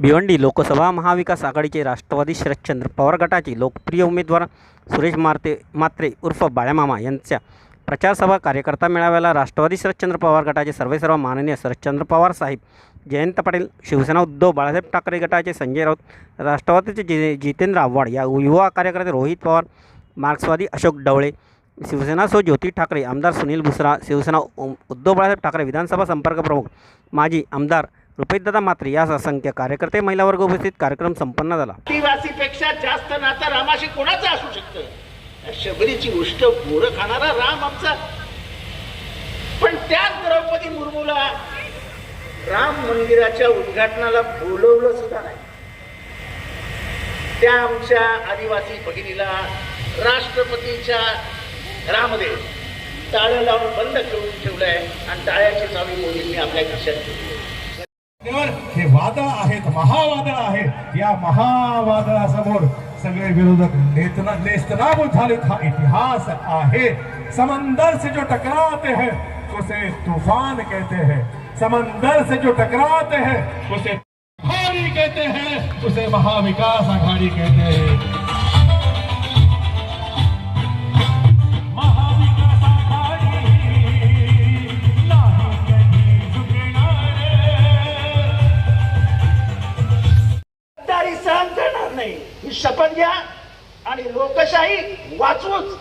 भिवंडी लोकसभा महाविकास आघाडीचे राष्ट्रवादी शरदचंद्र पवार गटाचे लोकप्रिय उमेदवार सुरेश मारते मात्रे उर्फ बाळ्यामामा यांच्या प्रचारसभा कार्यकर्ता मेळाव्याला राष्ट्रवादी शरदचंद्र पवार गटाचे सर्वेसर्व माननीय शरदचंद्र पवार साहेब जयंत पाटील शिवसेना उद्धव बाळासाहेब ठाकरे गटाचे संजय राऊत राष्ट्रवादीचे जि जितेंद्र आव्हाड या युवा कार्यकर्ते रोहित पवार मार्क्सवादी अशोक ढवळे शिवसेना सो ज्योती ठाकरे आमदार सुनील भुसरा शिवसेना उद्धव बाळासाहेब ठाकरे विधानसभा संपर्क प्रमुख माजी आमदार रुपेशदादा मात्र यास असंख्य कार्यकर्ते महिला वर्ग उपस्थित कार्यक्रम संपन्न झाला. आदिवासीपेक्षा जास्त नातं रामाशी कोणाचं असू शकतं? शबरीची गोष्ट पोरं खाणारा राम आमचा. पण त्याच द्रौपदी मुर्मूला राम मंदिराच्या उद्घाटनाला बोलवलं सुद्धा नाही. त्या आमच्या आदिवासी भगिनीला राष्ट्रपतीच्या घरामध्ये टाळं लावून बंद करून ठेवलंय आणि टाळ्याची चावी मोदींनी आपल्या खिशात ठेवली. हे वादळ आहेत महावादळ आहेत. या महावादळासमोर सगळे विरोधक नेतना नेस्तनाबूत झाले हा इतिहास आहे. समंदर से जो टकराते हैं उसे तूफान कहते हैं. समंदर से जो टकराते हैं उसे भारी कहते हैं. उसे महाविकास आघाड़ी कहते हैं. वाचवूच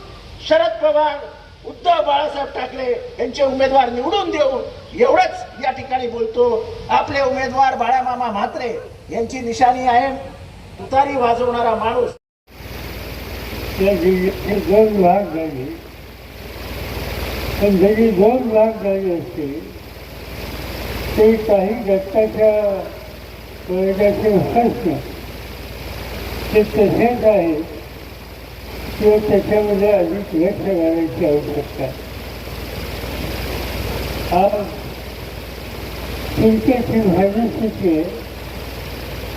शरद पवार उद्धव बाळासाहेब ठाकरे यांचे उमेदवार निवडून देऊन एवढंच या ठिकाणी बोलतो आपले उमेदवार बाळामामा म्हात्रे यांची निशाणी आहे तुतारी वाजवणारा माणूस त्या जिल्ह्याचे दोन भाग झाले पण जरी दोन भाग झाले असते ते काही दत्ताच्या वर्गाचे ते तसेच आहे किंवा त्याच्यामध्ये अधिक लक्ष घालायची आवश्यकता आज तुमच्याची भाजी सुची आहे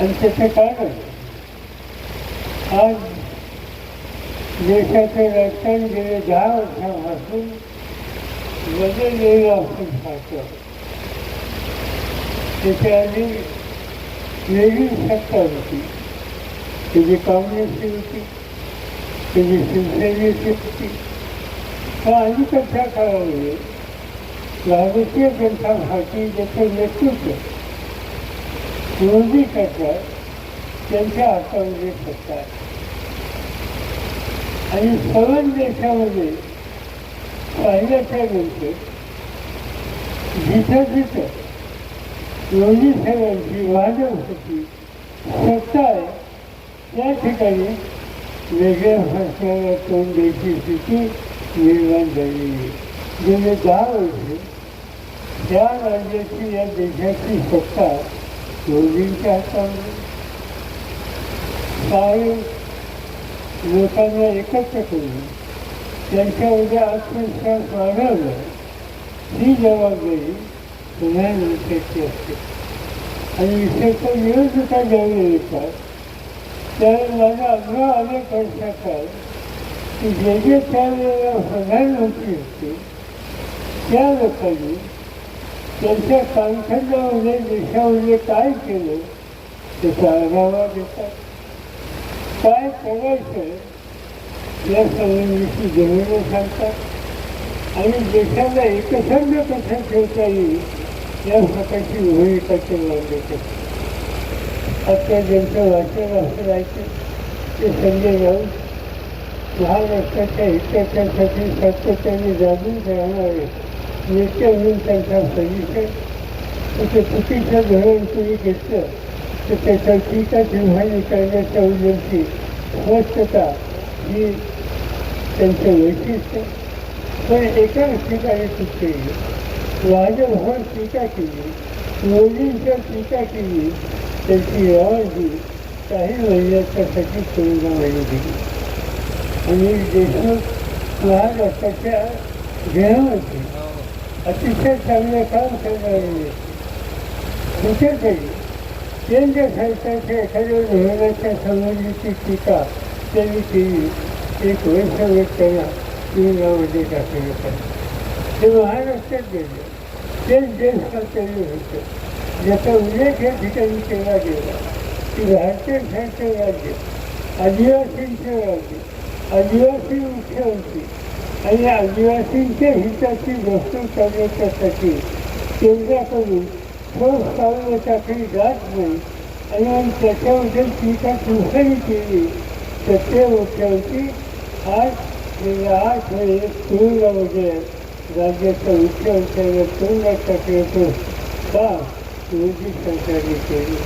आणि त्याचं कारण आज देशाचं राजकारण गेले दहा वर्षापासून बदललेलं आपण पाहतो त्याच्या आधी वेगळी सत्ता होती त्याची काँग्रेसची होती त्याची शिवसेनेची होती कथा अलीकडच्या काळामध्ये भारतीय जनता ज्याचं नेतृत्व विरोधी करतात त्यांच्या हातामध्ये सत्ता आणि सर्व देशामध्ये पाहिल्याच्या नंतर जिथं जिथं विरोधी सेवांची वाढव होती सत्ता आहे त्या ठिकाणी वेगळ्या भाषणाला तोंड द्यायची स्थिती निर्माण झालेली आहे गेले दहा वर्ष त्या राज्याची या देशाची सत्ता मोदींच्या हातामध्ये काही लोकांना एकत्र करून त्यांच्यामध्ये आत्मविश्वास वाढवणं ही जबाबदारी प्रधानमंत्र्याची असते आणि विशेषतः विरोधका ज्यावेळी येतात त्यावेळी माझा अनुभव अनेक वर्षाचा आहे की जे जे त्यावेळेला प्रधानमंत्री होते त्या लोकांनी त्यांच्या कामखंडामध्ये देशामध्ये काय केलं त्याचा आढावा देतात काय करायचं या संबंधीची धोरणं सांगतात आणि देशाला एकसंध कसं ठेवता येईल या प्रकारची भूमिका ते मांडत असतात अत्यंत ज्यांचं वाचन असं राहायचं ते संजय राऊत महाराष्ट्राच्या हिताच्यासाठी सातत्याने जागून राहणारे नेते म्हणून त्यांचा सजिशन तर ते म्हणजे चुकीचं धोरण तुम्ही घेतलं तर त्याच्या टीका जिव्हाणी करण्याच्या उद्देशी स्वच्छता ही त्यांचं वैशिष्ट्य. पण एकाच ठिकाणी चुकते केली. राजभवन टीका केली मोदींच्या टीका केली त्याची रवानगी काही महिन्याच्यासाठी तुरुंगामध्ये दिली आणि देशमुख महाराष्ट्राच्या गृहमंत्री अतिशय चांगलं काम करणारे कुठेतरी केंद्र सरकारच्या एखाद्या धोरणाच्या संबंधीची टीका त्यांनी केली. एक वर्षभर त्यांना तुरुंगामध्ये टाकले पाहिजे ते महाराष्ट्रात गेले. तेच देश कर्तव्य होतं याचा उल्लेख या ठिकाणी केला गेला. की भारतीय संघ राज्य आदिवासींचे राज्य आदिवासी मुख्यमंत्री आणि आदिवासींच्या हिताची वस्तू करण्याच्यासाठी केंद्राकडून ठोस पावलं जात नाही आणि त्याच्याबद्दल टीका दुसरी केली तर ते मुख्यमंत्री आज गेल्या आठ वेळेस तुरुंगामध्ये राज्याच्या मुख्यमंत्र्यांना तुरुंगात टाकण्याचं काम मोदी सरकारने केली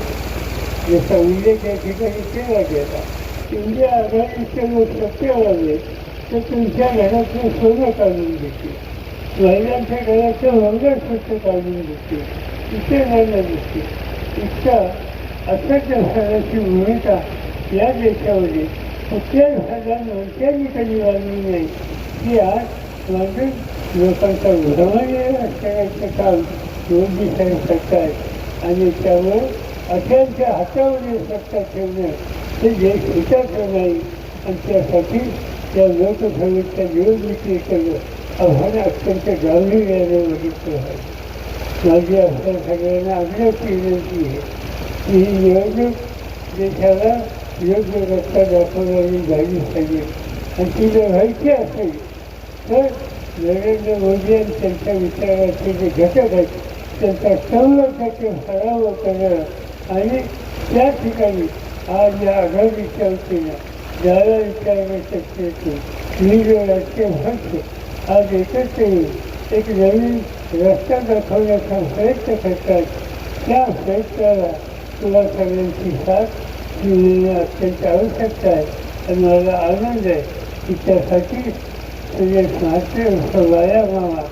याचा उल्लेख या ठिकाणी केला गेला इंडिया आघाडीचे लोक सत्य आले तर तुमच्या घरातलं सोनं काढून घेतील महिलांच्या घराचं मंगळसूत्र काढून घेतील इथे घालणं दिसतील इतका असत्य असण्याची भूमिका या देशामध्ये कुठल्याही प्रधानमंत्र्यांनी कधी वाढली नाही की आज मागून लोकांचा भ्रमण असण्याचं काम योगी साहेब करतात आणि त्यामुळे अशांच्या हातामध्ये सत्ता ठेवणे हे देश हिताचं नाही आणि त्यासाठी त्या लोकसभेच्या निवडणुकीकडं आव्हान अत्यंत गांभीर्याने बघितलं आहे. माझी आपल्या सगळ्यांना आग्रहाची विनंती आहे की ही निवडणूक देशाला योग्य रस्ता दाखवणारी झाली पाहिजे. आणि ती जर व्हायची असेल तर नरेंद्र मोदी आणि त्यांच्या विचाराचे जे घटक आहेत त्यांचा शंभर टक्के सराव करणं आणि त्या ठिकाणी आज या आघाडीच्या वतीनं ज्याला विचारण्या शक्यतो मी जो राजकीय पक्ष आज एकत्र येऊन एक नवीन रस्ता दाखवण्याचा प्रयत्न करतात त्या प्रयत्नाला तुला सगळ्यांची साथ मिळणं अत्यंत आवश्यकता आहे आणि मला आनंद आहे की त्यासाठी सुरेश म्हात्रे उर्फ वाया मामा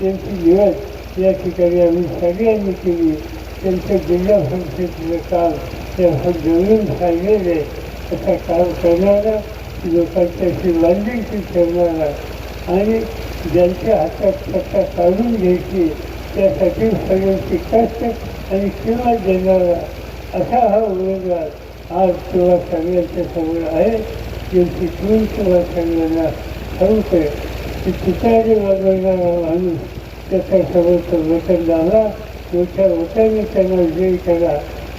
यांची निवड या ठिकाणी आम्ही सगळ्यांनी केली. त्यांचं जिल्हा परिषदेचं काम ते जवळून सांगलेले असं काम करणारा लोकांच्याशी बांधिलकी ठेवणारा आणि ज्यांच्या हातात सत्ता काढून घ्यायची त्यासाठी सगळ्यांची कष्ट आणि किंवा देणारा असा हा उमेदवार आज तुला सगळ्यांच्या समोर आहे. यांची खून तुला सगळ्यांना ठाऊक आहे की तुतारी वाजवणारा माणूस त्याचा समोरचं वचन लावला मोठ्या वटाने त्यांना विजयी केला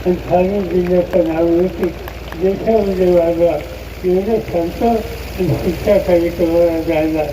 आणि ठाणे जिल्ह्याचं नाव होती देशामध्ये वागा एवढं सांगतो आणि शिक्षा कार्यक्रमाला जायला